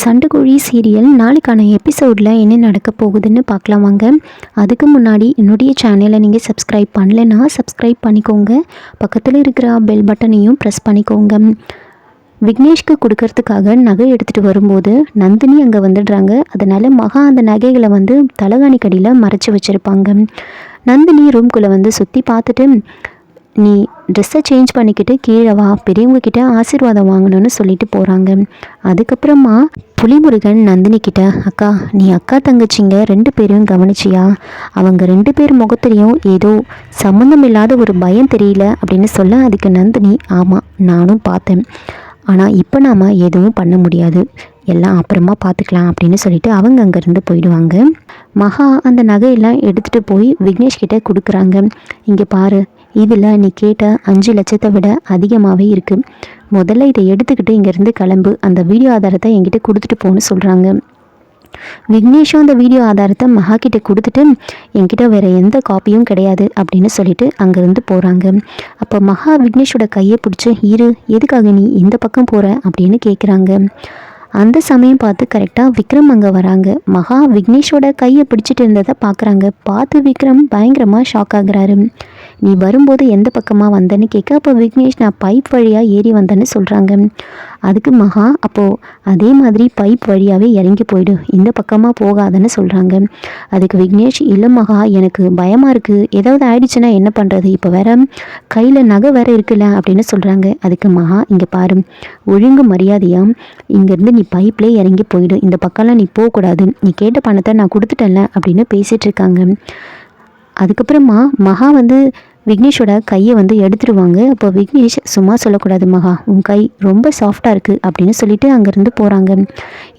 சண்டுக்குழி serial நாளைக்கான எபிசோடில் என்ன நடக்க போகுதுன்னு பார்க்கலாம் வாங்க. அதுக்கு முன்னாடி என்னுடைய சேனலை நீங்கள் சப்ஸ்கிரைப் பண்ணலைன்னா சப்ஸ்கிரைப் பண்ணிக்கோங்க. பக்கத்தில் இருக்கிற பெல் பட்டனையும் ப்ரெஸ் பண்ணிக்கோங்க. விக்னேஷ்க்கு கொடுக்கறதுக்காக நகை எடுத்துகிட்டு வரும்போது நந்தினி அங்கே வந்துடுறாங்க. அதனால் மகா அந்த நகைகளை வந்து தலகாணி கடியில் மறைச்சி வச்சுருப்பாங்க. நந்தினி ரூம்குள்ளே வந்து சுற்றி பார்த்துட்டு நீ ட்ரெஸ்ஸை சேஞ்ச் பண்ணிக்கிட்டு கீழே வா பெரியவங்கக்கிட்ட ஆசீர்வாதம் வாங்கணும்னு சொல்லிட்டு போகிறாங்க அதுக்கப்புறமா புலிமுருகன் நந்தினி கிட்ட அக்கா நீ அக்கா தங்கச்சிங்க ரெண்டு பேரையும் கவனிச்சியா? அவங்க ரெண்டு பேர் முகத்திலையும் ஏதோ சம்மந்தம் இல்லாத ஒரு பயம் தெரியல அப்படின்னு சொல்ல அதுக்கு நந்தினி ஆமாம் நானும் பார்த்தேன். ஆனால் இப்போ நாம் எதுவும் பண்ண முடியாது. எல்லாம் அப்புறமா பார்த்துக்கலாம் அப்படின்னு சொல்லிட்டு அவங்க அங்கேருந்து போயிடுவாங்க. மகா அந்த நகையெல்லாம் எடுத்துகிட்டு போய் விக்னேஷ் கிட்டே கொடுக்குறாங்க. இங்கே பாரு இதில் நீ கேட்ட அஞ்சு லட்சத்தை விட அதிகமாகவே இருக்குது முதல்ல இதை எடுத்துக்கிட்டு இங்கேருந்து கிளம்பு. அந்த வீடியோ ஆதாரத்தை என்கிட்ட கொடுத்துட்டு போன்னு சொல்கிறாங்க விக்னேஷும் அந்த வீடியோ ஆதாரத்தை மகா கிட்ட கொடுத்துட்டு என்கிட்ட வேற எந்த காப்பியும் கிடையாது அப்படின்னு சொல்லிட்டு அங்கேருந்து போகிறாங்க அப்போ மகா விக்னேஷோட கையை பிடிச்சி இரு எதுக்காக நீ இந்த பக்கம் போகிற அப்படின்னு கேட்குறாங்க அந்த சமயம் பார்த்து கரெக்டாக விக்ரம் அங்கே வராங்க. மகா விக்னேஷோட கையை பிடிச்சிட்டு இருந்ததை பார்க்குறாங்க பார்த்து விக்ரம் பயங்கரமாக ஷாக் ஆகுறாரு. நீ வரும்போது எந்த பக்கமாக வந்தேன்னு கேட்க அப்போ விக்னேஷ் நான் பைப் வழியாக ஏறி வந்தேன்னு சொல்கிறாங்க அதுக்கு மகா அப்போது அதே மாதிரி பைப் வழியாகவே இறங்கி போயிடு. இந்த பக்கமாக போகாதன்னு சொல்கிறாங்க அதுக்கு விக்னேஷ் இல்லை மகா எனக்கு பயமாக இருக்குது ஏதாவது ஆயிடுச்சுன்னா என்ன பண்ணுறது இப்போ வேற கையில் நகை வேற இருக்குல்ல அப்படின்னு சொல்கிறாங்க அதுக்கு மகா இங்கே பாரு. ஒழுங்கு மரியாதையாக இங்கேருந்து நீ பைப்லேயே இறங்கி போயிடு. இந்த பக்கம்லாம் நீ போகக்கூடாது. நீ கேட்ட பணத்தை நான் கொடுத்துட்டேன்ல அப்படின்னு பேசிகிட்டு இருக்காங்க. அதுக்கப்புறமா மகா வந்து விக்னேஷோட கையை வந்து எடுத்துருவாங்க. அப்போ விக்னேஷ் சும்மா சொல்லக்கூடாது மகா. உன் கை ரொம்ப சாஃப்டாக இருக்குது அப்படின்னு சொல்லிட்டு அங்கேருந்து போகிறாங்க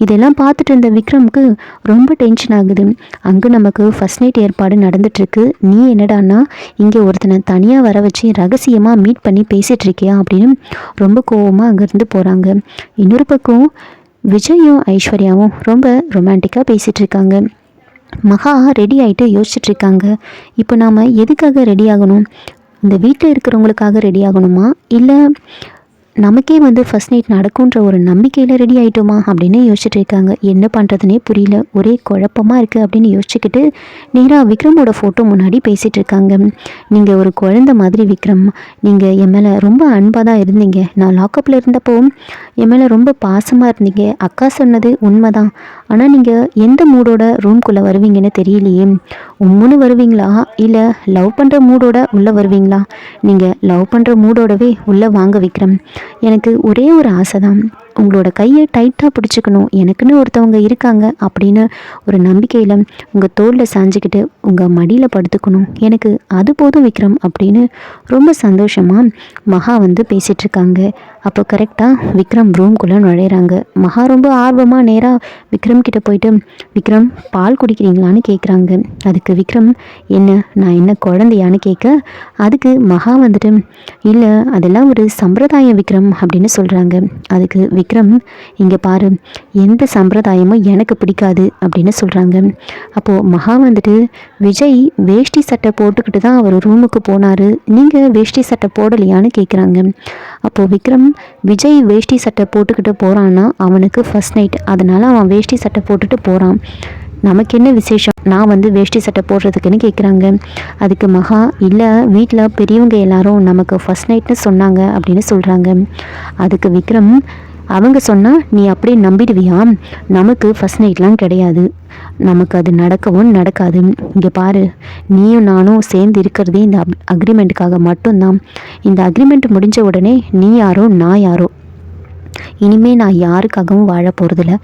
இதெல்லாம் பார்த்துட்டு இருந்த விக்ரமுக்கு ரொம்ப டென்ஷன் ஆகுது. அங்கே நமக்கு ஃபஸ்ட் நைட் ஏற்பாடு நடந்துட்டுருக்கு. நீ என்னடான்னா இங்கே ஒருத்தனை தனியாக வர வச்சு ரகசியமாக மீட் பண்ணி பேசிகிட்டு இருக்கியா? அப்படின்னு ரொம்ப கோவமாக அங்கேருந்து போகிறாங்க இன்னொரு பக்கம் விஜயும் ஐஸ்வர்யாவும் ரொம்ப ரொமான்டிக்காக பேசிகிட்டு இருக்காங்க. மகா ரெடி ஆகிட்டு யோசிச்சுட்ருக்காங்க. இப்போ நாம் எதுக்காக ரெடி ஆகணும்? இந்த வீட்டில் இருக்கிறவங்களுக்காக ரெடி ஆகணுமா? இல்லை நமக்கே வந்து ஃபஸ்ட் நைட் நடக்குன்ற ஒரு நம்பிக்கையில் ரெடி ஆகிட்டோமா அப்படின்னு யோசிச்சுட்டு இருக்காங்க என்ன பண்ணுறதுனே புரியல. ஒரே குழப்பமாக இருக்குது அப்படின்னு யோசிச்சுக்கிட்டு நேராக விக்ரமோட ஃபோட்டோ முன்னாடி பேசிகிட்டு இருக்காங்க நீங்கள் ஒரு குழந்த மாதிரி விக்ரம். நீங்கள் என் மேலே ரொம்ப அன்பாக தான் இருந்தீங்க. நான் லாக்கப்பில் இருந்தப்போ என் மேலே ரொம்ப பாசமாக இருந்தீங்க. அக்கா சொன்னது உண்மைதான். ஆனால் நீங்கள் எந்த மூடோட ரூம்குள்ளே வருவீங்கன்னு தெரியலையே. உம்முன்னு வருவீங்களா? இல்லை லவ் பண்ணுற மூடோட உள்ளே வருவீங்களா? நீங்கள் லவ் பண்ணுற மூடோடவே உள்ளே வாங்க விக்ரம். எனக்கு ஒரே ஒரு ஆசை தான் உங்களோட கையை டைட்டாக பிடிச்சிக்கணும். எனக்குன்னு ஒருத்தவங்க இருக்காங்க அப்படின்னு ஒரு நம்பிக்கையில் உங்கள் தோளில் சாஞ்சிக்கிட்டு உங்கள் மடியில் படுத்துக்கணும். எனக்கு அது போதும் விக்ரம் அப்படின்னு ரொம்ப சந்தோஷமாக மகா வந்து பேசிகிட்ருக்காங்க அப்போ கரெக்டாக விக்ரம் ரூம்குள்ளே நுழையிறாங்க. மகா ரொம்ப ஆர்வமாக நேராக விக்ரம் கிட்டே போயிட்டு விக்ரம் பால் குடிக்கிறீங்களான்னு கேட்குறாங்க அதுக்கு விக்ரம் என்ன நான் என்ன குழந்தையான்னு கேட்க? அதுக்கு மகா வந்துட்டு இல்லை அதெல்லாம் ஒரு சம்பிரதாயம் விக்ரம் அப்படின்னு சொல்கிறாங்க அதுக்கு விக்ரம் இங்கே பாரு எந்த சம்பிரதாயமும் எனக்கு பிடிக்காது அப்படின்னு சொல்கிறாங்க அப்போது மகா வந்துட்டு விஜய் வேஷ்டி சட்டை போட்டுக்கிட்டு தான் அவர் ரூமுக்கு போனார். நீங்கள் வேஷ்டி சட்டை போடலையான்னு கேட்குறாங்க அப்போது விக்ரம் விஜய் வேஷ்டி சட்டை போட்டுக்கிட்டு போகிறான்னா அவனுக்கு ஃபஸ்ட் நைட் அதனால் அவன் வேஷ்டி சட்டை போட்டுட்டு போகிறான் நமக்கு என்ன விசேஷம்? நான் வந்து வேஷ்டி சட்டை போடுறதுக்குன்னு கேட்குறாங்க அதுக்கு மகா இல்லை வீட்டில் பெரியவங்க எல்லாரும் நமக்கு ஃபஸ்ட் நைட்னு சொன்னாங்க அப்படின்னு சொல்கிறாங்க அதுக்கு விக்ரம் அவங்க சொன்னால் நீ அப்படியே நம்பிடுவியா? நமக்கு ஃபஸ்ட் நைட்லாம் கிடையாது. நமக்கு அது நடக்கவும் நடக்காது. இங்கே பாரு நீயும் நானும் சேர்ந்து இருக்கிறதே இந்த அப் அக்ரிமெண்ட்டுக்காக மட்டும்தான். இந்த அக்ரிமெண்ட் முடிஞ்ச உடனே நீ யாரோ நான் யாரோ. இனிமேல் நான் யாருக்காகவும் வாழ போகிறதில்ல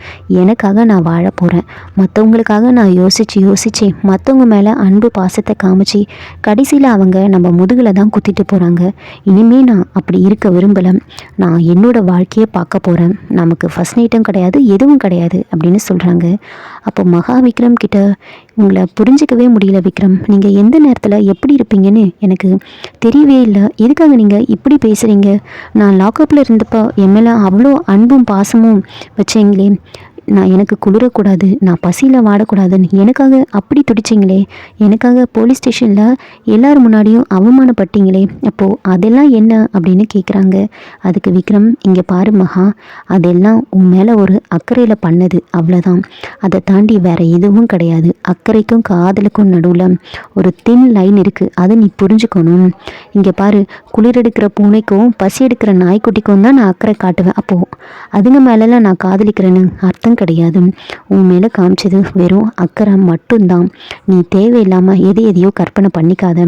எனக்காக நான் வாழ போகிறேன் மற்றவங்களுக்காக நான் யோசித்து யோசித்து மற்றவங்க மேலே அன்பு பாசத்தை காமிச்சு கடைசியில் அவங்க நம்ம முதுகில் தான் குத்திட்டு போகிறாங்க இனிமேல் நான் அப்படி இருக்க விரும்பலை. நான் என்னோட வாழ்க்கையை பார்க்க போகிறேன் நமக்கு ஃபஸ்ட் நைட்டும் கிடையாது எதுவும் கிடையாது அப்படின்னு சொல்கிறாங்க அப்போ மகா விக்ரம் கிட்ட உங்களை புரிஞ்சிக்கவே முடியல விக்ரம். நீங்கள் எந்த நேரத்தில் எப்படி இருப்பீங்கன்னு எனக்கு தெரியவே இல்லை. எதுக்காக நீங்கள் இப்படி பேசுகிறீங்க நான் லாக்கப்பில் இருந்தப்போ எம்எல்ஏ அவ அவ்வளோ அன்பும் பாசமும் வச்சீங்களே நான் எனக்கு குளிரக்கூடாது நான் பசியில் வாடக்கூடாதுன்னு எனக்காக அப்படி துடிச்சிங்களே. எனக்காக போலீஸ் ஸ்டேஷனில் எல்லார் முன்னாடியும் அவமானப்பட்டீங்களே. அப்போது அதெல்லாம் என்ன அப்படின்னு கேட்குறாங்க அதுக்கு விக்ரம் இங்கே பாரு மகா அதெல்லாம் உன் மேலே ஒரு அக்கறையில் பண்ணது அவ்வளோதான் அதை தாண்டி வேற எதுவும் கிடையாது. அக்கறைக்கும் காதலுக்கும் நடுவில் ஒரு தின் லைன் இருக்குது அதை நீ புரிஞ்சுக்கணும். இங்கே பாரு குளிர் எடுக்கிற பூனைக்கும் பசி எடுக்கிற நாய்க்குட்டிக்கும் தான் நான் அக்கறை காட்டுவேன். அப்போது அதுங்க மேலெல்லாம் நான் காதலிக்கிறேன்னு அர்த்தம் கிடையாது. உன் மேலே காமிச்சது வெறும் அக்கறை மட்டும்தான். நீ தேவையில்லாமல் எது எதையோ கற்பனை பண்ணிக்காத.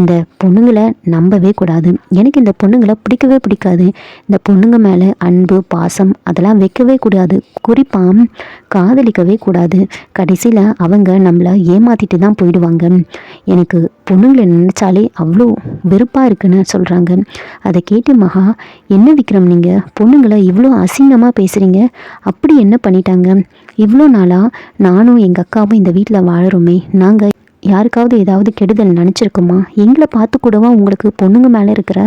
இந்த பொண்ணுங்களை நம்பவே கூடாது. எனக்கு இந்த பொண்ணுங்களை பிடிக்கவே பிடிக்காது. இந்த பொண்ணுங்க மேலே அன்பு பாசம் அதெல்லாம் வைக்கவே கூடாது. குறிப்பாக காதலிக்கவே கூடாது. கடைசியில் அவங்க நம்மளை ஏமாத்திட்டு தான் போயிடுவாங்க. எனக்கு பொண்ணுங்களை நினச்சாலே அவ்வளோ வெறுப்பாக இருக்குன்னு சொல்கிறாங்க அதை கேட்டு மகா என்ன விக்ரம் நீங்கள் பொண்ணுங்களை இவ்வளோ அசிங்கமாக பேசுகிறீங்க அப்படி என்ன பண்ணிட்டாங்க? இவ்வளோ நாளாக நானும் எங்கள் அக்காவும் இந்த வீட்டில் வாழறோமே. நாங்கள் யாருக்காவது ஏதாவது கெடுதல் நினச்சிருக்குமா? எங்களை பார்த்து கூடவா உங்களுக்கு பொண்ணுங்க மேலே இருக்கிற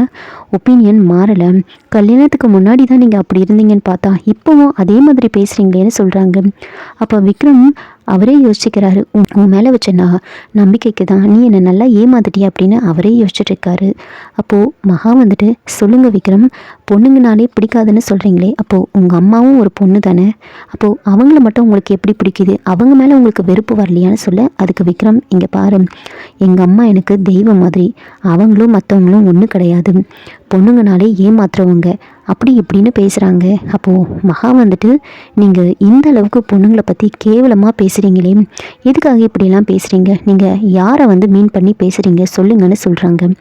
ஒப்பீனியன் மாறலை. கல்யாணத்துக்கு முன்னாடி தான் நீங்கள் அப்படி இருந்தீங்கன்னு பார்த்தா இப்போவும் அதே மாதிரி பேசுகிறீங்களேன்னு சொல்கிறாங்க அப்போ விக்ரம் அவரே யோசிச்சுக்கிறாரு. உன் உன் மேலே வச்ச நான் நம்பிக்கைக்கு தான் நீ என்னை நல்லா ஏமாத்திட்டிய அப்படின்னு அவரே யோசிச்சுட்டு இருக்காரு அப்போது மகா வந்துட்டு சொல்லுங்க விக்ரம் பொண்ணுங்கனாலே பிடிக்காதுன்னு சொல்கிறீங்களே அப்போது உங்கள் அம்மாவும் ஒரு பொண்ணு தானே? அப்போது அவங்கள மட்டும் உங்களுக்கு எப்படி பிடிக்குது? அவங்க மேலே உங்களுக்கு வெறுப்பு வரலையான்னு சொல்ல அதுக்கு விக்ரம் இங்கே பாரு எங்கள் அம்மா எனக்கு தெய்வம் மாதிரி. அவங்களும் மற்றவங்களும் ஒன்றும் கிடையாது. பொண்ணுங்கனாலே ஏமாத்துறவங்க. அப்படி இப்படின்னு பேசுகிறாங்க அப்போது மகா வந்துட்டு நீங்கள் இந்த அளவுக்கு பொண்ணுங்களை பற்றி கேவலமாக பேசுகிறீங்களே எதுக்காக இப்படிலாம் பேசுகிறீங்க நீங்கள் யாரை வந்து மீன் பண்ணி பேசுகிறீங்க சொல்லுங்கன்னு சொல்கிறாங்க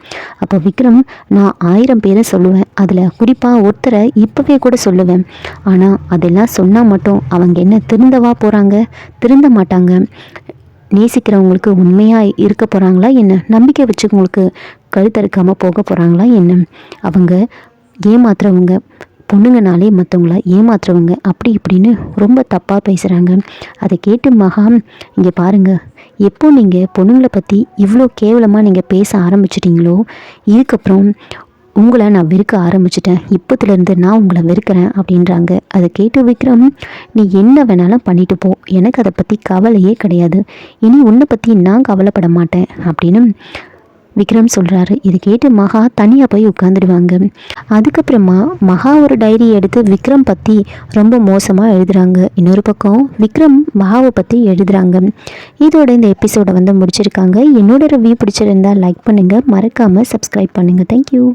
அப்போ விக்ரம் நான் ஆயிரம் பேரை சொல்லுவேன். அதில் குறிப்பாக ஒருத்தரை இப்போவே கூட சொல்லுவேன். ஆனால் அதெல்லாம் சொன்னால் மட்டும் அவங்க என்ன திருந்தவா போகிறாங்க திருந்த மாட்டாங்க. நேசிக்கிறவங்களுக்கு உண்மையாக இருக்க போகிறாங்களா என்ன? நம்பிக்கை வச்சுக்கவங்களுக்கு கழுத்தறுக்காமல் போக போகிறாங்களா என்ன? அவங்க ஏமாத்துறவங்க பொண்ணுங்கனாலே மற்றவங்கள ஏமாத்துறவங்க அப்படி இப்படின்னு ரொம்ப தப்பாக பேசுகிறாங்க அதை கேட்டு மகாம் இங்கே பாருங்கள் எப்போ நீங்கள் பொண்ணுங்களை பற்றி இவ்வளோ கேவலமாக நீங்கள் பேச ஆரம்பிச்சிட்டிங்களோ இதுக்கப்புறம் உங்களை நான் வெறுக்க ஆரம்பிச்சிட்டேன். இப்போத்துலேருந்து நான் உங்களை வெறுக்கிறேன் அப்படின்றாங்க. அதை கேட்டு விக்ரம் நீ என்ன வேணாலும் பண்ணிட்டு போ. எனக்கு அதை பற்றி கவலையே கிடையாது. இனி உன்னை பற்றி நான் கவலைப்பட மாட்டேன் அப்படின்னு விக்ரம் சொல்கிறாரு இது கேட்டு மகா தனியாக போய் உட்காந்துடுவாங்க அதுக்கப்புறமா மகா ஒரு டைரி எடுத்து விக்ரம் பற்றி ரொம்ப மோசமாக எழுதுகிறாங்க இன்னொரு பக்கம் விக்ரம் மகாவை பற்றி எழுதுகிறாங்க இதோட இந்த எபிசோடை வந்து முடிச்சிருக்காங்க. என்னோட ரிவ்யூ பிடிச்சிருந்தா லைக் பண்ணுங்கள் மறக்காமல் சப்ஸ்கிரைப் பண்ணுங்கள் தேங்க்யூ